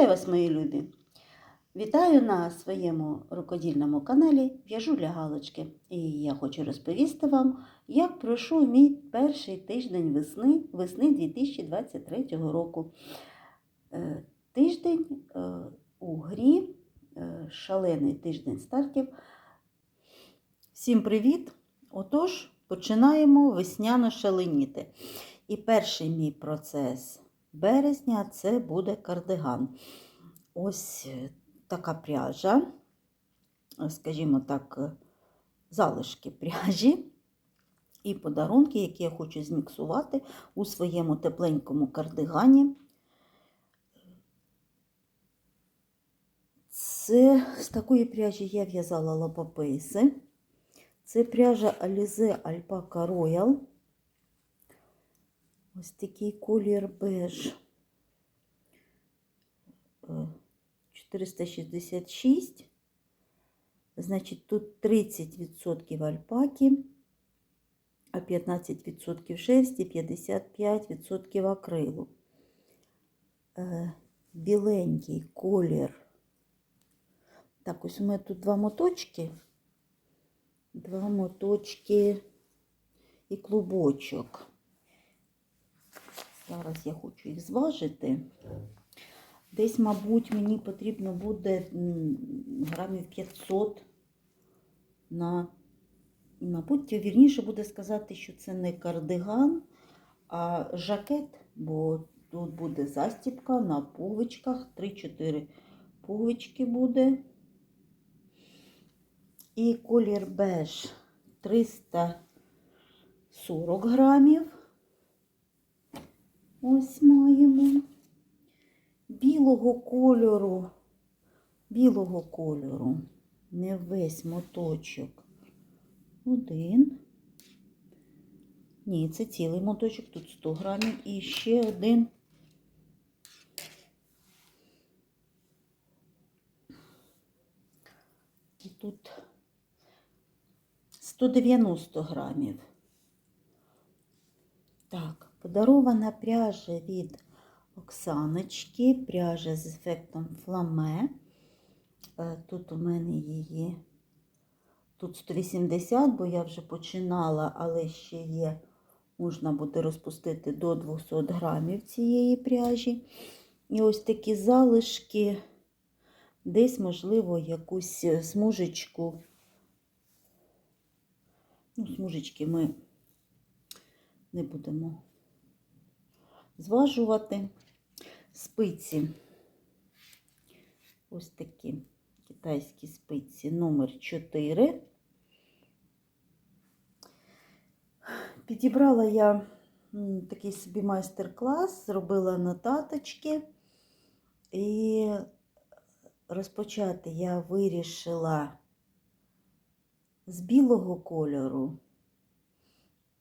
Вітаю вас, мої любі! Вітаю на своєму рукодільному каналі В'яжу для галочки. І я хочу розповісти вам, як пройшов мій перший тиждень весни, весни 2023 року. Е, Тиждень е, у грі, е, шалений тиждень стартів. Всім привіт! Отож, починаємо весняно шаленіти. І перший мій процес березня це буде кардиган. Ось е, така пряжа, скажімо так, е, залишки пряжі і подарунки, які я хочу зміксувати у своєму тепленькому кардигані. Це з такої пряжі я в'язала лапопейси. Це пряжа Alize Alpaca Royal. Ось такий колір беж. Е, 466. Значить, тут 30% альпаки, а 15% шерсті, 55% акрилу. Е, Біленький колір. Так, ось у мене тут два моточки. Два моточки і клубочок. Зараз я хочу їх зважити. Десь, мабуть, мені потрібно буде грамів 500 на, мабуть, вірніше буде сказати, що це не кардиган, а жакет, бо тут буде застіпка на пуговичках, 3-4 пуговички буде. І колір беж 340 грамів. Ось маємо білого кольору, білого кольору, не весь моточок. Один. Ні, це цілий моточок, тут 100 грамів. І ще один. І тут 190 грамів. Подарована пряжа від Оксаночки, пряжа з ефектом фламе. Е, Тут у мене її тут 180, бо я вже починала, але ще є, можна буде розпустити до 200 грамів цієї пряжі. І ось такі залишки, десь, можливо, якусь смужечку. Ну, смужечки ми не будемо зважувати спиці. Ось такі китайські спиці номер 4. Підібрала я такий собі майстер-клас, зробила нотаточки. І розпочати я вирішила з білого кольору.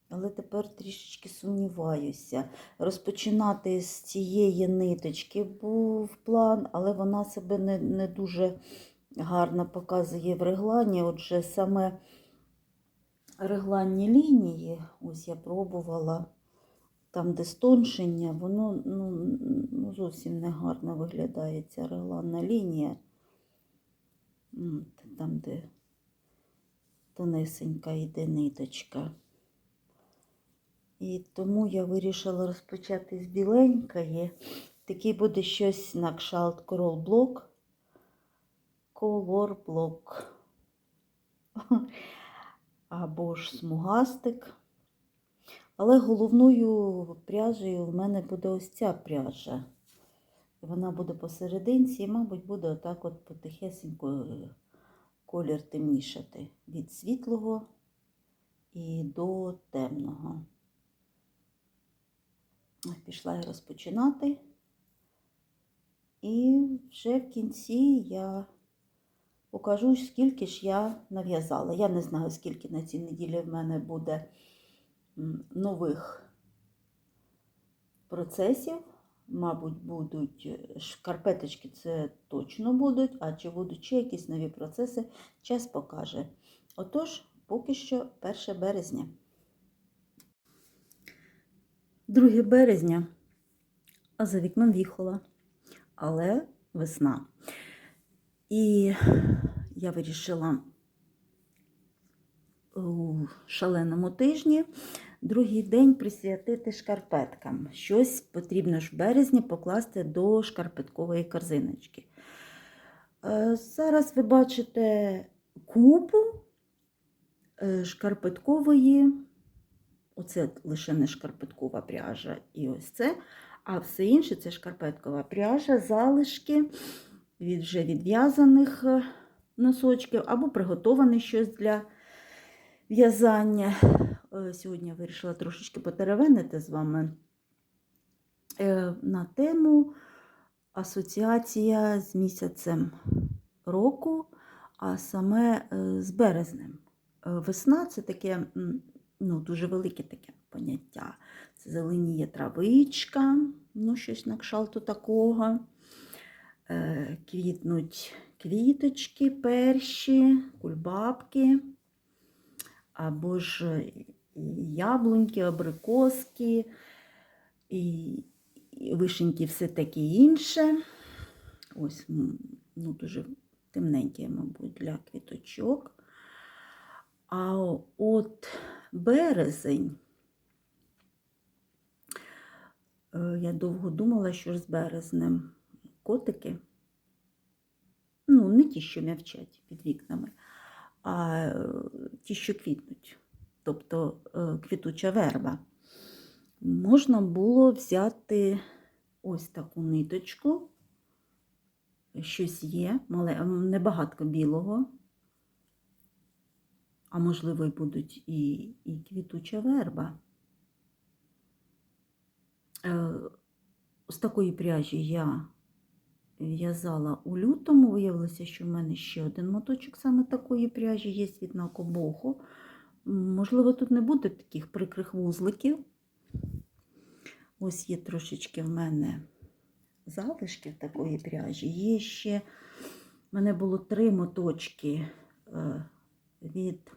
Але тепер трішечки сумніваюся. Розпочинати з цієї ниточки був план, але вона себе не, не дуже гарно показує в реглані. Отже, саме регланні лінії, ось я пробувала, там, де стоншення, воно ну, ну, зовсім не гарно виглядає ця регланна лінія. Там, де тонесенька йде ниточка. І тому я вирішила розпочати з біленької. Такий буде щось на кшалт. Color Block. Або ж смугастик. Але головною пряжею в мене буде ось ця пряжа. Вона буде посерединці і, мабуть, буде отак от потихесенько е, колір темнішати. Від світлого і до темного. Пішла я розпочинати. І вже в кінці я покажу, скільки ж я нав'язала. Я не знаю, скільки на цій неділі в мене буде нових процесів. Мабуть, будуть е, шкарпеточки, це точно будуть, а чи будуть ще якісь нові процеси, час покаже. Отож, поки що 1 березня. 2 березня, а за вікном віхола. Але весна. І я вирішила у шаленому тижні другий день присвятити шкарпеткам. Щось потрібно ж в березні покласти до шкарпеткової корзиночки. Е, Зараз ви бачите купу е, шкарпеткової, оце лише не шкарпеткова пряжа і ось це, а все інше це шкарпеткова пряжа, залишки від вже відв'язаних е, носочків або приготоване щось для в'язання. Е, Сьогодні я вирішила трошечки потеревенити з вами е, на тему асоціація з місяцем року, а саме з березнем. Весна це таке ну, дуже велике таке поняття. Це зеленіє травичка, ну щось на кшалту такого. Е, Квітнуть квіточки перші, кульбабки, або ж і яблуньки, абрикоски, і вишеньки, все таке інше. Ось, ну, дуже темненьке, мабуть, для квіточок. А от березень. Е, Я довго думала, що ж з березнем котики. Ну, не ті, що м'явчать під вікнами, а е, ті, що квітнуть, тобто е, квітуча верба. Можна було взяти ось таку ниточку, щось є, мале, небагатко білого, а можливо, і будуть і, і квітуча верба. Е, З такої пряжі я в'язала у лютому. Виявилося, що в мене ще один моточок саме такої пряжі є від Накобоху. Можливо, тут не буде таких прикрих вузликів. Ось є трошечки в мене залишків такої пряжі. Є ще в мене було три моточки е, від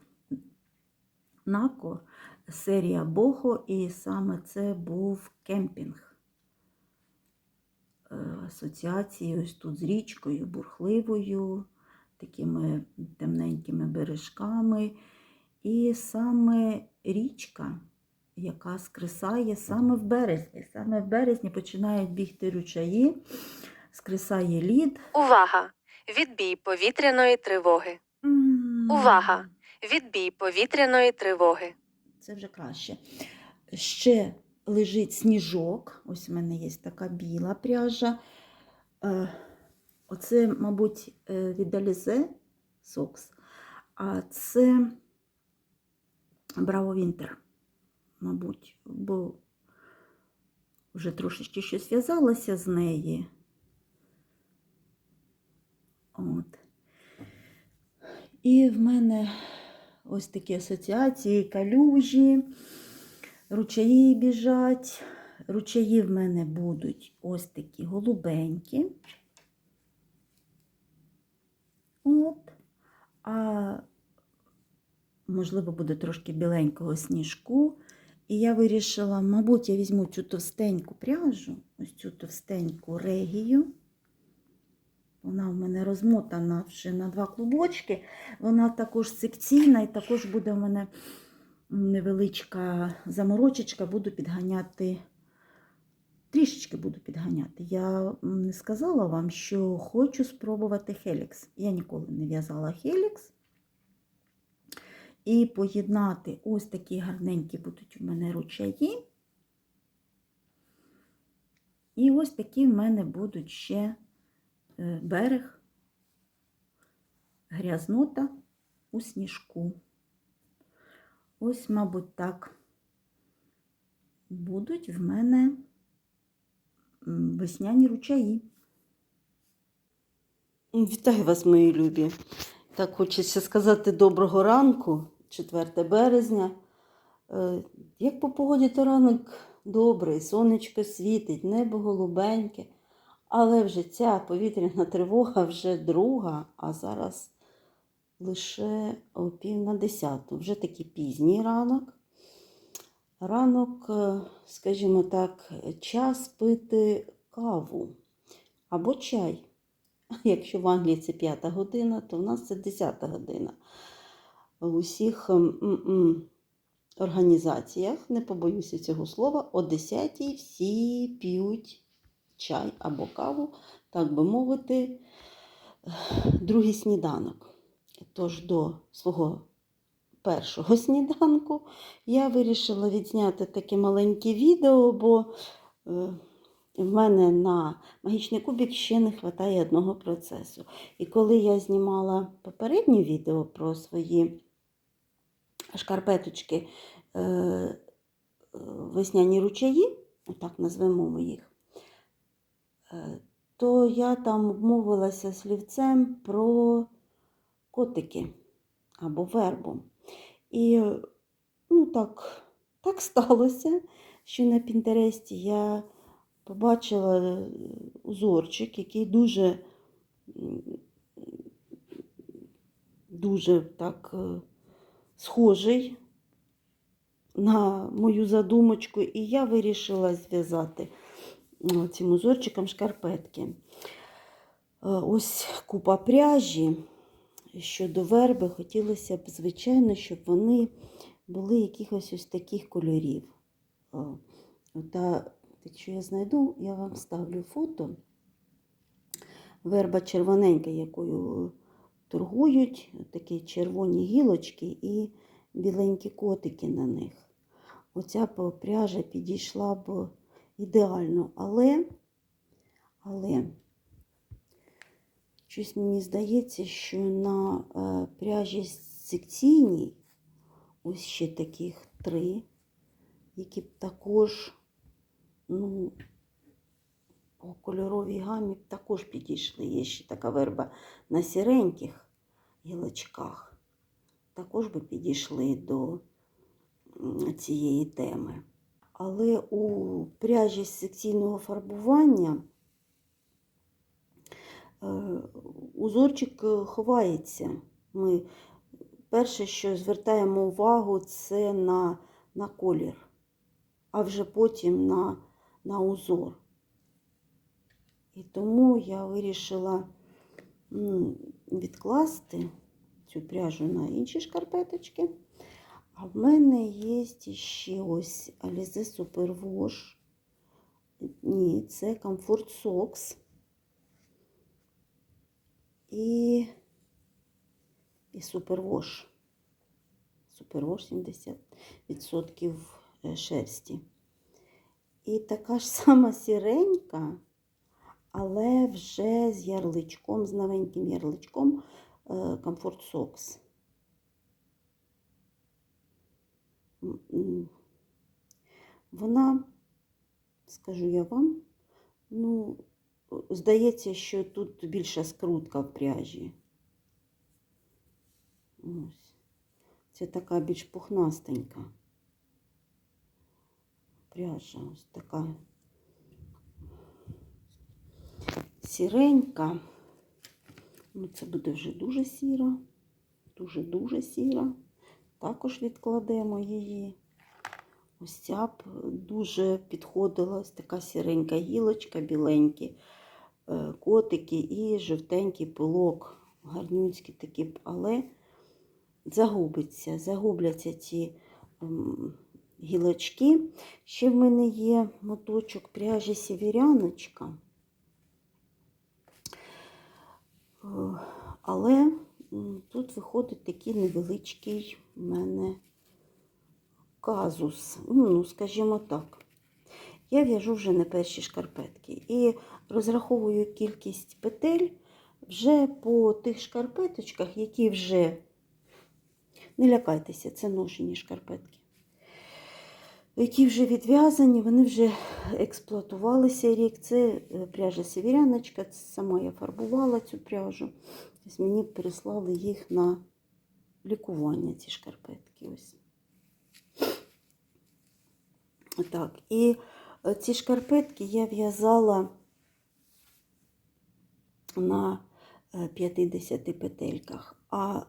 Нако, серія Бохо, і саме це був кемпінг е, асоціації ось тут з річкою, бурхливою, такими темненькими бережками. І саме річка, яка скресає саме в березні. Саме в березні починають бігти ручаї, скресає лід. Увага! Відбій повітряної тривоги. Увага! Відбій повітряної тривоги. Це вже краще. Ще лежить сніжок. Ось у мене є така біла пряжа. Е, Оце, мабуть, е, від Alize Сокс. А це Браво Вінтер, мабуть, бо вже трошечки щось в'язалося з неї. От. І в мене ось такі асоціації, калюжі, ручаї біжать. Ручаї в мене будуть ось такі голубенькі. От. А можливо, буде трошки біленького сніжку. І я вирішила, мабуть, я візьму цю товстеньку пряжу, ось цю товстеньку регію. Вона в мене розмотана вже на два клубочки. Вона також секційна і також буде в мене невеличка заморочечка, буду підганяти. Трішечки буду підганяти. Я не сказала вам, що хочу спробувати Хелікс. Я ніколи не в'язала Хелікс. І поєднати ось такі гарненькі будуть у мене ручаї. І ось такі в мене будуть ще берег, грязнота у сніжку. Ось, мабуть, так будуть в мене весняні ручаї. Вітаю вас, мої любі. Так хочеться сказати доброго ранку, 4 березня. Е, Як по погоді, то ранок добрий, сонечко світить, небо голубеньке. Але вже ця повітряна тривога вже друга, а зараз лише о пів на десяту. Вже такий пізній ранок. Ранок, е, скажімо так, час пити каву або чай. Якщо в Англії це п'ята година, то в нас це десята година. В усіх організаціях, не побоюся цього слова, о 10 всі п'ють чай або каву, так би мовити, другий сніданок. Тож до свого першого сніданку я вирішила відзняти таке маленьке відео, бо е, в мене на магічний кубик ще не вистачає одного процесу. І коли я знімала попереднє відео про свої шкарпеточки е, весняні ручаї, отак назвемо ми їх, то я там обмовилася слівцем про котики або вербу. І ну, так, так сталося, що на Пінтересті я побачила е, узорчик, який дуже, дуже так е, схожий на мою задумочку, і я вирішила зв'язати цим узорчиком шкарпетки. Ось купа пряжі. Щодо верби, хотілося б, звичайно, щоб вони були якихось ось таких кольорів. Та, якщо я знайду, я вам ставлю фото. Верба червоненька, якою торгують, такі червоні гілочки і біленькі котики на них. Оця пряжа підійшла б ідеально, але, але щось мені здається, що на е, пряжі секційній, ось ще таких три, які б також, ну, по кольоровій гамі б також підійшли. Є ще така верба на сіреньких гілочках. Також би підійшли до цієї теми. Але у пряжі з секційного фарбування е, узорчик е, ховається. Ми перше, що звертаємо увагу, це на, на колір, а вже потім на, на узор. І тому я вирішила відкласти цю пряжу на інші шкарпеточки. А в мене є ще ось Alize Wash. Ні, це Comfort Socks. І, і Super Wash 70% е, шерсті. І така ж сама сіренька, але вже з ярличком, з новеньким ярличком е, Comfort Socks. М, м. Вона, скажу я вам, ну, здається, що тут більша скрутка в пряжі. Ось. Це така більш пухнастенька пряжа, ось така сіренька. Ну, це буде вже дуже сіра, дуже-дуже сіра. Також відкладемо її. Ось ця б дуже підходила ось така сіренька гілочка, біленькі е, котики і жовтенький пилок, гарнюцький такі, б, але загубиться, загубляться ці ем, гілочки. Ще в мене є моточок пряжі сіверяночка. Е, Але тут виходить такий невеличкий в мене казус. Ну, скажімо так. Я в'яжу вже не перші шкарпетки і розраховую кількість петель вже по тих шкарпеточках, які вже, не лякайтеся, це ношені шкарпетки, які вже відв'язані, вони вже експлуатувалися рік. Це е, пряжа северяночка, сама я фарбувала цю пряжу. Мені переслали їх на лікування, ці шкарпетки. Ось. Так, і е, ці шкарпетки я в'язала на е, 50 петельках, а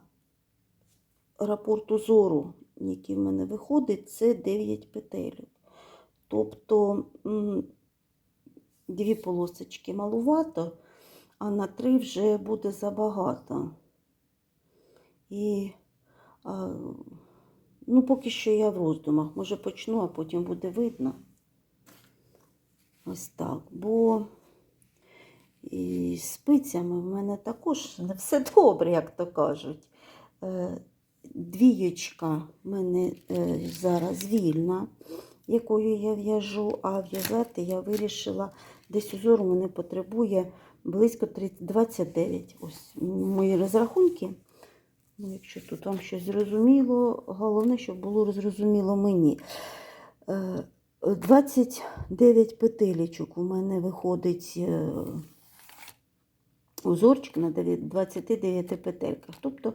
рапорт узору, який в мене виходить, це 9 петельок. Тобто дві полосочки малувато, а на три вже буде забагато. І ну, поки що я в роздумах. Може почну, а потім буде видно. Ось так. Бо і спицями в мене також не все добре, як то кажуть. Е, Двієчка в мене е, зараз вільна, якою я в'яжу, а в'язати я вирішила, десь узор мене потребує близько 30 29. Ось мої розрахунки. Ну, якщо тут вам щось зрозуміло, головне, щоб було зрозуміло мені. Е, 29 петелечок у мене виходить е, узорчик на 29 петельках. Тобто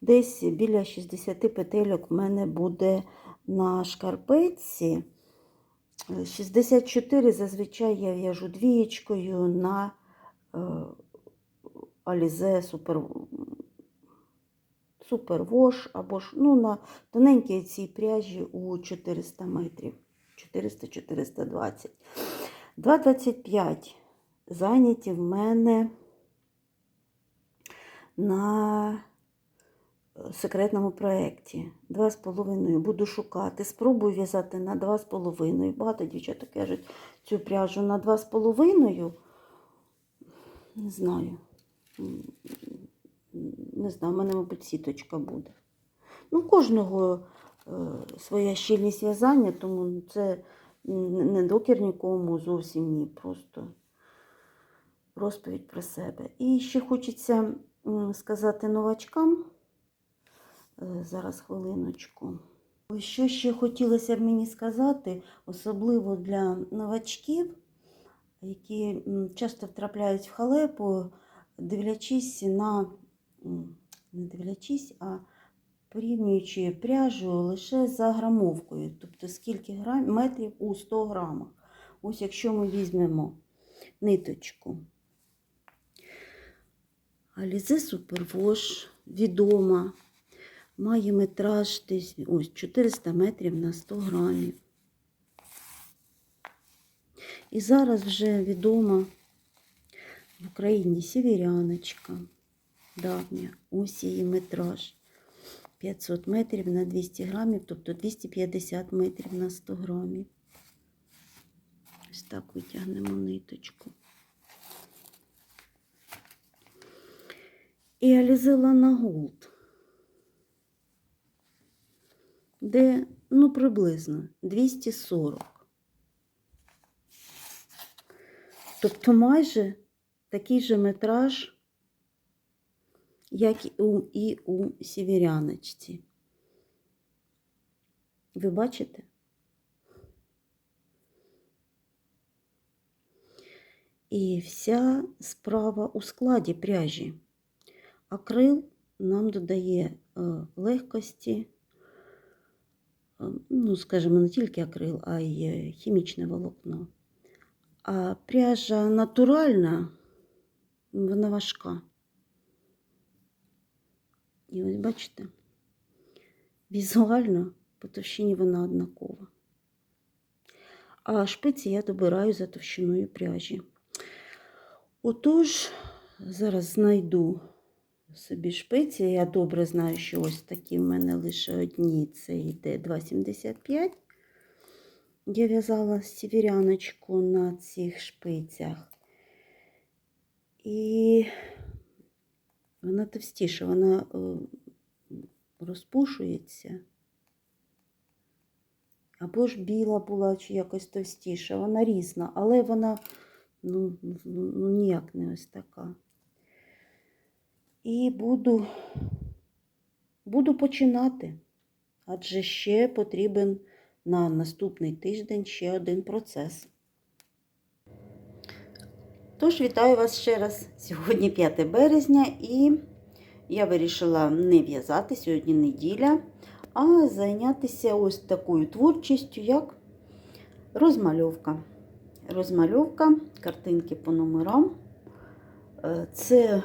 десь біля 60 петельок в мене буде на шкарпетці. Е, 64 зазвичай я в'яжу двієчкою на е, Alize Супер, Супервош або ж ну, на тоненькій цій пряжі у 400 метрів. 400-420. 2,25 зайняті в мене на е, секретному проєкті. 2,5 буду шукати. Спробую в'язати на 2,5. Багато дівчаток кажуть цю пряжу на 2,5. Не знаю. Не знаю, в мене, мабуть, сіточка буде. Ну, кожного е, своя щільність в'язання, тому це не докір нікому зовсім ні, просто розповідь про себе. І ще хочеться сказати новачкам, е, зараз хвилиночку. Що ще хотілося б мені сказати, особливо для новачків, які часто втрапляють в халепу, дивлячись на, не дивлячись, а порівнюючи пряжу лише за грамовкою, тобто скільки грам, метрів у 100 грамах. Ось якщо ми візьмемо ниточку. Alize Superwash відома, має метраж десь ось 400 метрів на 100 грамів. І зараз вже відома в Україні сіверяночка давня, ось її метраж. 500 метрів на 200 грамів, тобто 250 метрів на 100 грамів. Ось так витягнемо ниточку. І Alize Lana Gold, де, ну, приблизно 240. Тобто майже такий же метраж, як і у, сіверяночці. Ви бачите? І вся справа у складі пряжі. Акрил нам додає е, легкості, е, ну, скажімо, не тільки акрил, а й е, хімічне волокно. А пряжа натуральна, вона важка. І ось бачите, візуально по товщині вона однакова. А шпиці я добираю за товщиною пряжі. Отож, зараз знайду собі шпиці. Я добре знаю, що ось такі в мене лише одні. Це йде 2,75. Я в'язала сіверяночку на цих шпицях. І вона товстіша, вона е, розпушується. Або ж біла була, чи якось товстіша. Вона різна, але вона ну, ну, ну, ніяк не ось така. І буду, буду починати, адже ще потрібен на наступний тиждень ще один процес. Тож, вітаю вас ще раз. Сьогодні 5 березня, і я вирішила не в'язати сьогодні неділя, а зайнятися ось такою творчістю, як розмальовка. Розмальовка, картинки по номерам. Е, Це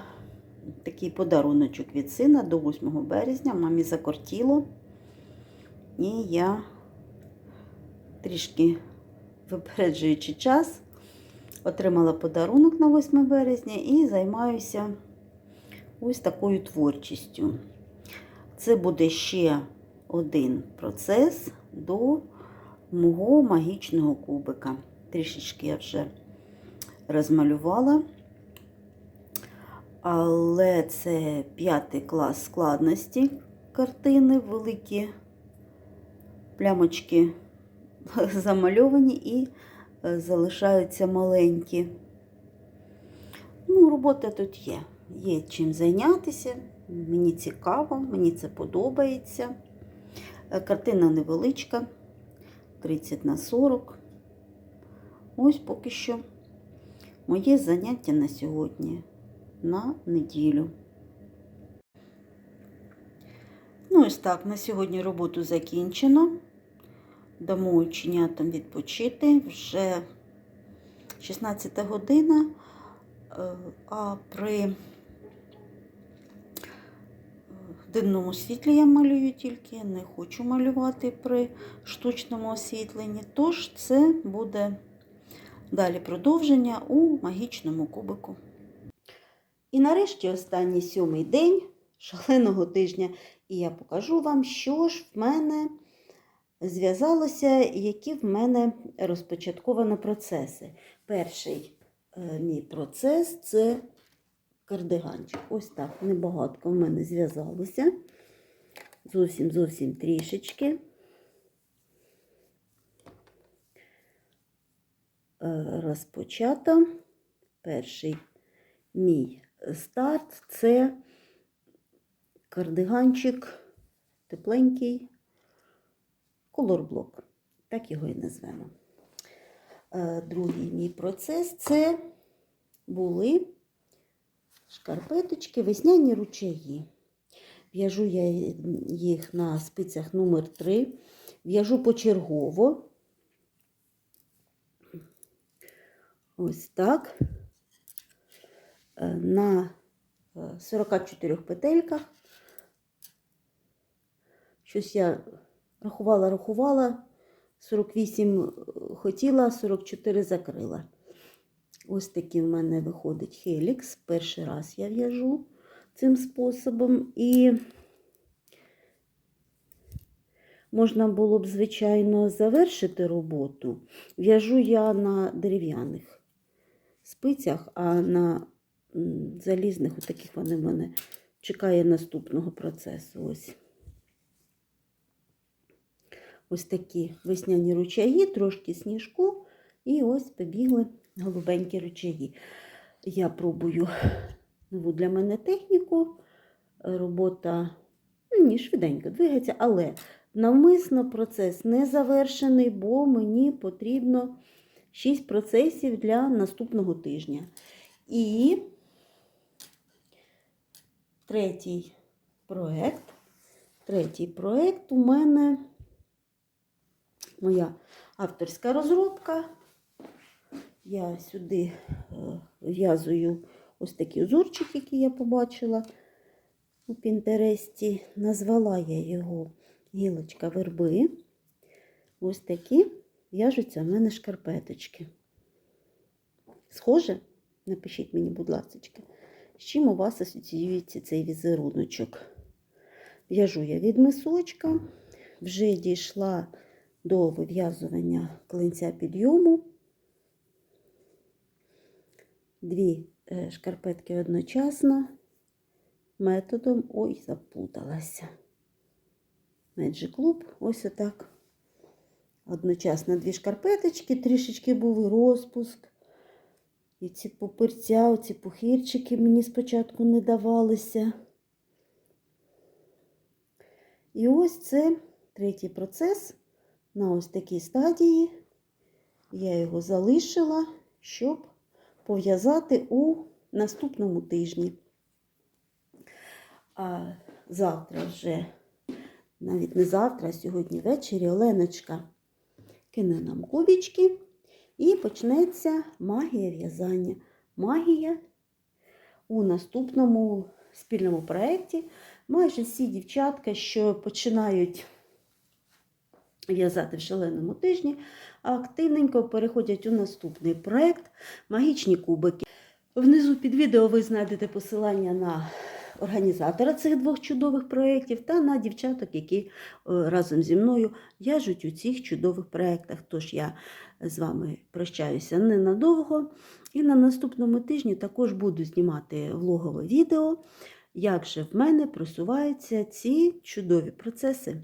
такий подаруночок від сина до 8 березня. Мамі закортіло. І я трішки випереджуючи час, Отримала подарунок на 8 березня і займаюся ось такою творчістю. Це буде ще один процес до мого магічного кубика. Трішечки я вже розмалювала. Але це п'ятий клас складності картини, великі плямочки замальовані і залишаються маленькі. Ну, робота тут є. Є чим зайнятися. Мені цікаво, мені це подобається. Е, Картина невеличка, 30 на 40. Ось поки що моє заняття на сьогодні, на неділю. Ну, ось так, на сьогодні роботу закінчено. Дамо ученятам відпочити. Вже 16 година, е, а при е, денному світлі я малюю тільки, не хочу малювати при штучному освітленні. Тож це буде далі продовження у магічному кубику. І нарешті останній сьомий день шаленого тижня. І я покажу вам, що ж в мене зв'язалося, які в мене розпочатковано процеси. Перший е, мій процес це кардиганчик. Ось так, небагатко в мене зв'язалося. Зовсім зовсім трішечки. Е, Розпочато. Перший мій старт це кардиганчик тепленький, колорблок. Так його і назвемо. Е, Другий мій процес це були шкарпеточки, весняні ручаї. В'яжу я їх на спицях номер 3 в'яжу почергово. Ось так. Е, На е, 44 петельках. Щось я рахувала, рахувала, 48 хотіла, 44 закрила. Ось такий в мене виходить хелікс. Перший раз я в'яжу цим способом. І можна було б, звичайно, завершити роботу. В'яжу я на дерев'яних спицях, а на залізних, отаких вони в мене чекає наступного процесу. Ось. Ось такі весняні ручаї, трошки сніжку, і ось побігли голубенькі ручаї. Я пробую нову для мене техніку. Робота ну, ні, швиденько двигається, але навмисно процес не завершений, бо мені потрібно 6 процесів для наступного тижня. І третій проект. Третій проект у мене моя авторська розробка. Я сюди е, в'язую ось такий узорчик, який я побачила у Пінтересті. Назвала я його гілочка верби. Ось такі в'яжуться в мене шкарпеточки. Схоже? Напишіть мені, будь ласка, з чим у вас асоціюється цей візеруночок. В'яжу я від мисочка, вже дійшла до вив'язування клинця підйому. Дві е, шкарпетки одночасно методом ой, запуталася. Magic Club, ось отак. Одночасно дві шкарпеточки, трішечки був розпуск. І ці пупирця, оці пухирчики мені спочатку не давалися. І ось це третій процес на ось такій стадії. Я його залишила, щоб пов'язати у наступному тижні. А завтра вже, навіть не завтра, а сьогодні ввечері Оленочка кине нам кубічки і почнеться магія в'язання. Магія у наступному спільному проєкті. Майже всі дівчатка, що починають в'язати в шаленому тижні, а активненько переходять у наступний проект Магічні кубики. Внизу під відео ви знайдете посилання на організатора цих двох чудових проєктів та на дівчаток, які е, разом зі мною в'яжуть у цих чудових проєктах. Тож я з вами прощаюся ненадовго. І на наступному тижні також буду знімати влогове відео, як же в мене просуваються ці чудові процеси.